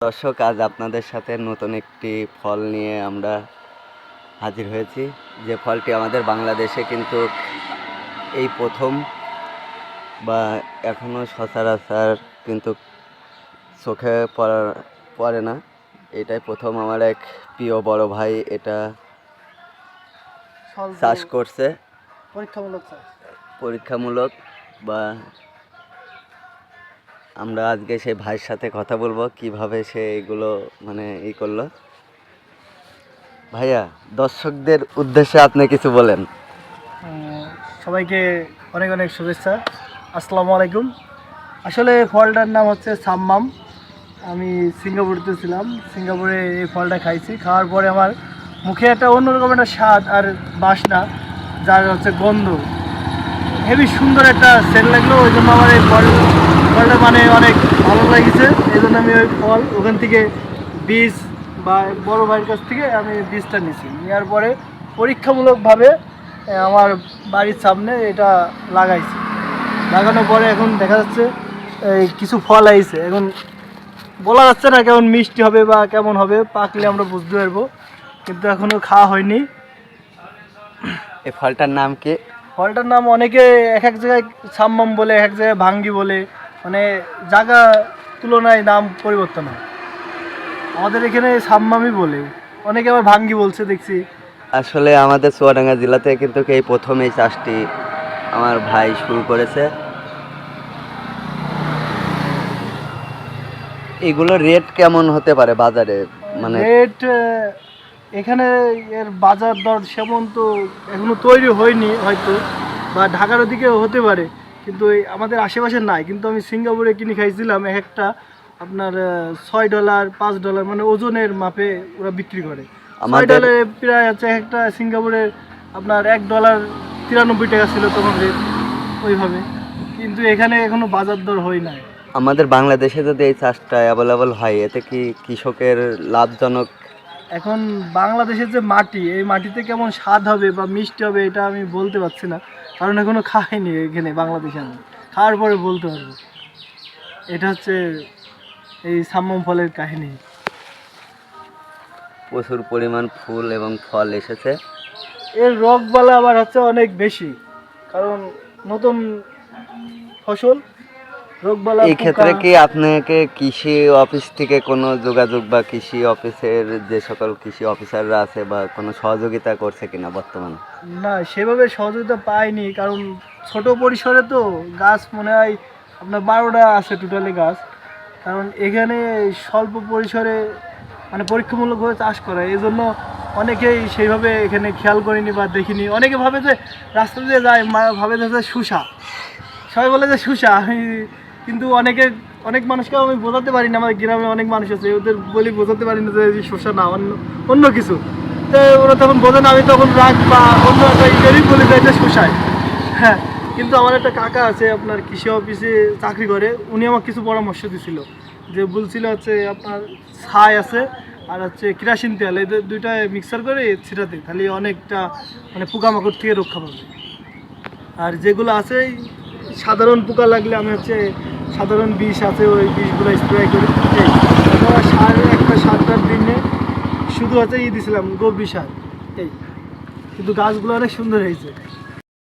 দর্শক আজ আপনাদের সাথে নতুন একটি ফল নিয়ে আমরা হাজির হয়েছি। যে ফলটি আমাদের বাংলাদেশে কিন্তু এই প্রথম বা এখনও সচরাচর কিন্তু চোখে পড়া পড়ে না। এটাই প্রথম আমার এক প্রিয় বড় ভাই এটা চাষ করছে। পরীক্ষামূলক পরীক্ষামূলক বা আমরা আজকে সেই ভাইয়ের সাথে কথা বলব, কীভাবে সে এগুলো মানে ই করল। ভাইয়া, দর্শকদের উদ্দেশ্যে আপনি কিছু বলেন। সবাইকে অনেক অনেক শুভেচ্ছা। আসসালামু আলাইকুম। আসলে ফলটার নাম হচ্ছে সাম্মাম। আমি সিঙ্গাপুরতে ছিলাম, সিঙ্গাপুরে এই ফলটা খাইছি। খাওয়ার পরে আমার মুখে একটা অন্যরকম একটা স্বাদ আর বাসনা, যার হচ্ছে গন্ধ। হেবি সুন্দর একটা সেন্ট লাগল, ওই জন্য আমার এই ফল ফলটা মানে অনেক ভালো লাগিছে। এই জন্য আমি ওই ফল ওখান থেকে বীজ বা বড় ভাইয়ের কাছ থেকে আমি বীজটা নিয়েছি। নেওয়ার পরে পরীক্ষামূলকভাবে আমার বাড়ির সামনে এটা লাগাইছি। লাগানোর পরে এখন দেখা যাচ্ছে এই কিছু ফল আইছে। এখন বলা যাচ্ছে না কেমন মিষ্টি হবে বা কেমন হবে পাকলে আমরা বুঝতে পারব। কিন্তু এখনও খাওয়া হয়নি। এই ফলটার নাম কি? ফলটার নাম অনেকে এক এক জায়গায় সাম্মাম বলে এক এক জায়গায় ভাঙ্গি বলে। মানে জায়গা তুলনায় নাম পরিবর্তন হয়। আমাদের এখানে সাম্মামই বলে অনেকে আবার ভাঙ্গি বলছে দেখছি। আসলে আমাদের চুয়াডাঙ্গা জেলাতে কিন্তু এই প্রথম এই চাষটি আমার ভাই শুরু করেছে। এগুলো রেট কেমন হতে পারে বাজারে? মানে রেট এখানে এর বাজার দর সেমন তো এখনও তৈরি হয়নি হয়তো বা ঢাকার ওদিকে হতে পারে। কিন্তু আমাদের আশেপাশে নাই কিন্তু আমি সিঙ্গাপুরে কিনে খাইছিলাম এক একটা আপনার ছয় ডলার পাঁচ ডলার মানে ওজনের মাপে ওরা বিক্রি করে। ছয় ডলারে প্রায় হচ্ছে এক একটা সিঙ্গাপুরের আপনার এক ডলার তিরানব্বই টাকা ছিল তখন রেট ওইভাবে। কিন্তু এখানে এখনও বাজার দর হয় নাই। আমাদের বাংলাদেশে যদি এই চাষটা অ্যাভেলেবল হয় এতে কি কৃষকের লাভজনক এখন বাংলাদেশের যে মাটি এই মাটিতে কেমন স্বাদ হবে বা মিষ্টি হবে এটা আমি বলতে পারছি না। কারণ এখনও খাইনি এখানে বাংলাদেশে আমি। খাওয়ার পরে বলতে পারব। এটা হচ্ছে এই সাম্যম ফলের কাহিনী। প্রচুর পরিমাণ ফুল এবং ফল এসেছে। এর রোগবালা আবার হচ্ছে অনেক বেশি। কারণ নতুন ফসল এই ক্ষেত্রে কি আপনাকে কৃষি অফিস থেকে কোনো যোগাযোগ বা কৃষি অফিসের যে সকল কৃষি অফিসাররা আছে বা কোনো সহযোগিতা করছে কিনা বর্তমানে? না সেভাবে সহযোগিতা পাইনি কারণ ছোট পরিসরে তো গাছ মনে হয় আপনার বারোটা আছে টোটালি গাছ। কারণ এখানে স্বল্প পরিসরে মানে পরীক্ষামূলকভাবে চাষ করা এই জন্য অনেকেই সেইভাবে এখানে খেয়াল করিনি বা দেখিনি। অনেকে ভাবে যে রাস্তা দিয়ে যায় ভাবে যে শুষা সবাই বলে যে শুষা আমি কিন্তু অনেকে, অনেক মানুষকে আমি বোঝাতে পারি না, আমাদের গ্রামে অনেক মানুষ আছে, ওদের বলি বোঝাতে পারি না যে শসা না, অন্য অন্য কিছু। তো ওরা তখন বোঝে না, আমি তখন রাগ বা অন্য একটা ইয়েরই বলে যে শোষায় হ্যাঁ কিন্তু আমার একটা কাকা আছে আপনার কৃষি অফিসে চাকরি করে, উনি আমাকে কিছু পরামর্শ দিছিল। যে বলছিল হচ্ছে আপনার ছাই আছে আর হচ্ছে কিরাসিন তেল, এই দু- দুইটা মিক্সার করে ছিটাতে, তাহলে অনেকটা মানে পোকামাকড় থেকে রক্ষা পাবে। আর যেগুলো আছে সাধারণ পোকা লাগলে আমি হচ্ছে সাধারণ বিষ আছে, ওই বিষগুলো স্প্রে করি তাছাড়া সার, একটা সারটার দিনে শুধু আছে ই দিছিলাম, গোবি সার। এই, কিন্তু গাছগুলো অনেক সুন্দর হয়েছে।